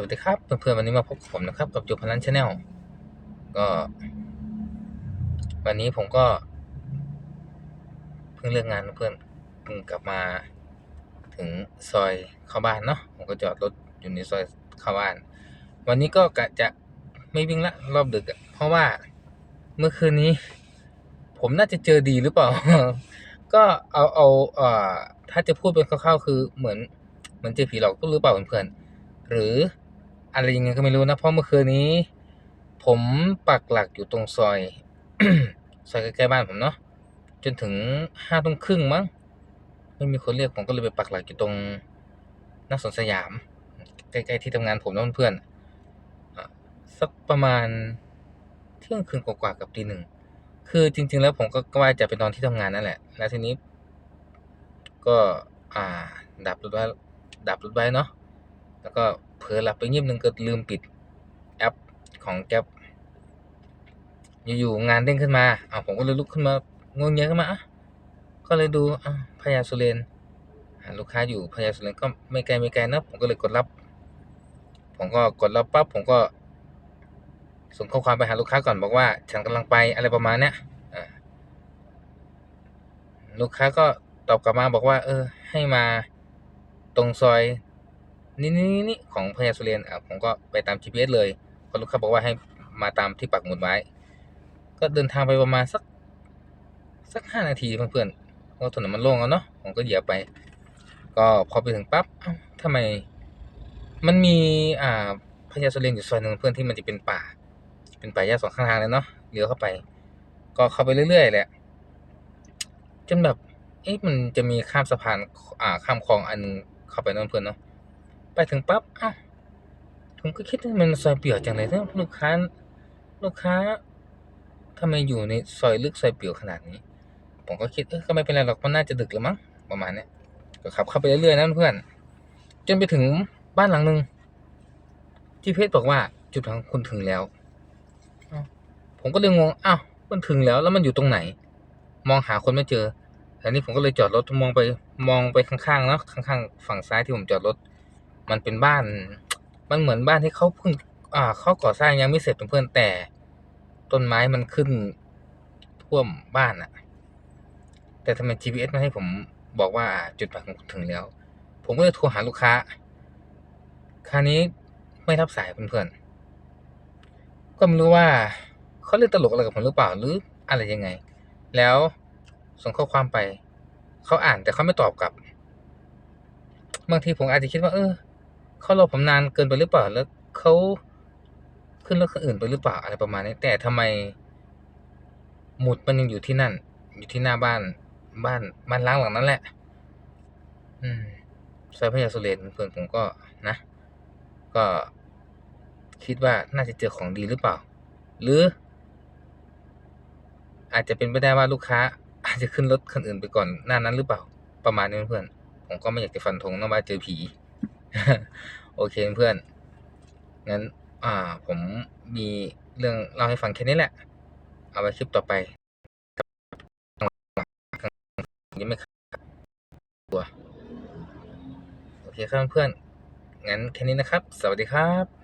วัสดีครับ เพื่อนๆวันนี้มาพบกับผมนะครับ กับจูพลันชาแนลก็ วันนี้ผมก็ เพิ่งเลิกงานเพื่อนเพิ่งกลับมาถึงซอยเข้าบ้านเนาะผมก็จอดรถอยู่ในซอยเข้าบ้าน วันนี้ก็กะจะไม่วิ่งละรอบดึกอะเพราะว่าเมื่อคืนนี้ ผมน่าจะเจอดีหรือเปล่า ก็เอาเอาเอ่อถ้าจะพูดเป็นคร่าวๆคือเหมือนเหมือนเจอผีหลอกหรือเปล่าเพื่อนๆหรือ อะไรยังไงก็ไม่รู้นะ เพราะเมื่อคืนนี้ ผมปักหลักอยู่ตรงซอย ซอยใกล้ๆบ้านผมเนาะจนถึงห้าทุ่มครึ่งมั้งไม่มีคนเรียกผมก็เลยไปปักหลักอยู่ตรงหน้าสวนสยาม ใกล้ๆที่ทำงานผมนะเพื่อนอะสักประมาณเที่ยงคืนกว่าๆกับตีหนึ่งคือจริง ๆ แล้วผมก็กว่าจะไปนอนที่ทำงานนั่นแหละ แล้วทีนี้ ก็อ่าดับรถไว้ดับรถไว้เนาะแล้วก็ เผลอหลับไปงีบหนึ่งก็ลืมปิดแอปของแก๊ปอยู่ๆงานเด้งขึ้นมาอ้าวผมก็เลยลุกขึ้นมางงเงี้ยขึ้นมาอะก็เลยดูอะพญาสุเรนอ่าลูกค้าอยู่พญาสุเรนก็ไม่ไกลไม่ไกลนะผมก็เลยกดรับ ผมก็กดรับปั๊บผมก็ส่งข้อความไปหาลูกค้าก่อนบอกว่า ฉันกำลังไปอะไรประมาณเนี้ยลูกค้าก็ตอบกลับมาบอกว่า เออ ให้มาตรงซอย นี่นี่นี่ของพญาสุเรนอะผมก็ไปตาม GPS เลยเพราะลูกค้าบอกว่าให้มาตามที่ปักหมุดไว้ ก็เดินทางไปประมาณสักสักห้านาทีเพื่อนๆเพราะถนนมันโล่งแล้วเนาะผมก็เหยียบไป ก็พอไปถึงปั๊บเอ้าทำไม มันมีอ่าพญาสุเรนอยู่ซอยหนึ่งเพื่อนที่มันจะเป็นป่า เป็นป่าหญ้าสองข้างทางเลยเนาะเลี้ยวเข้าไป ก็เข้าไปเรื่อยๆแหละจนแบบเอ๊ะมันจะมีข้ามสะพานอ่าข้ามคลองอันนึงเข้าไปนั่นเพื่อนเนาะ ถึงปั๊บเอ้าผมก็คิดว่ามันซอยเปี่ยวจังเลยนะลูกค้าลูกค้าทำไมอยู่ในซอยลึกซอยเปี่ยวขนาดนี้ ผมก็คิดเออก็ไม่เป็นไรหรอกมันน่าจะดึกแล้วมั้งประมาณนี้ก็ขับเข้าไปเรื่อยๆนะเพื่อนจนไปถึงบ้านหลังหนึ่งที่เพจบอกว่าจุดของคุณถึงแล้วผมก็เลยงงอ้าวมันถึงแล้วแล้วมันอยู่ตรงไหน มองหาคนไม่เจอทีนี้ผมก็เลยจอดรถมองไปมองไปข้างๆเนาะข้างๆ ฝั่งซ้ายที่ผมจอดรถ มันเป็นบ้าน มันเหมือนบ้านที่เขาเพิ่ง อ่าเขาก่อสร้างยังไม่เสร็จเพื่อนแต่ ต้นไม้มันขึ้นท่วมบ้านอะแต่ทำไม GPS มันให้ผมบอกว่าจุดหมายของคุณถึงแล้ว ผมก็เลยโทรหาลูกค้า คราวนี้ไม่รับสายเพื่อนๆ ก็ไม่รู้ว่าเขาเล่นตลกอะไรกับผมหรือเปล่าหรืออะไรยังไง แล้วส่งข้อความไป เขาอ่านแต่เขาไม่ตอบกลับบางทีผมอาจจะคิดว่า เออ เขารอผมนานเกินไปหรือเปล่า แล้วเขาขึ้นรถคันอื่นไปหรือเปล่าอะไรประมาณนี้ แต่ทำไม หมุดมันยังอยู่ที่นั่น อยู่ที่หน้าบ้าน บ้านบ้านล้างหลังนั้นแหละ อืมซอยพญาสุเรนเพื่อนผมก็นะ ก็คิดว่าน่าจะเจอของดีหรือเปล่า หรือ อาจจะเป็นไปได้ว่าลูกค้า อาจจะขึ้นรถคันอื่นไปก่อนหน้านั้นหรือเปล่า ประมาณนี้เพื่อนผมก็ไม่อยากจะฟันธงนะว่าเจอผี โอเคเพื่อน งั้น อ่า ผมมีเรื่องเล่าให้ฟังแค่นี้แหละ เอาไว้คลิปต่อไปยังไม่ตัว โอเคครับเพื่อน งั้นแค่นี้นะครับ สวัสดีครับ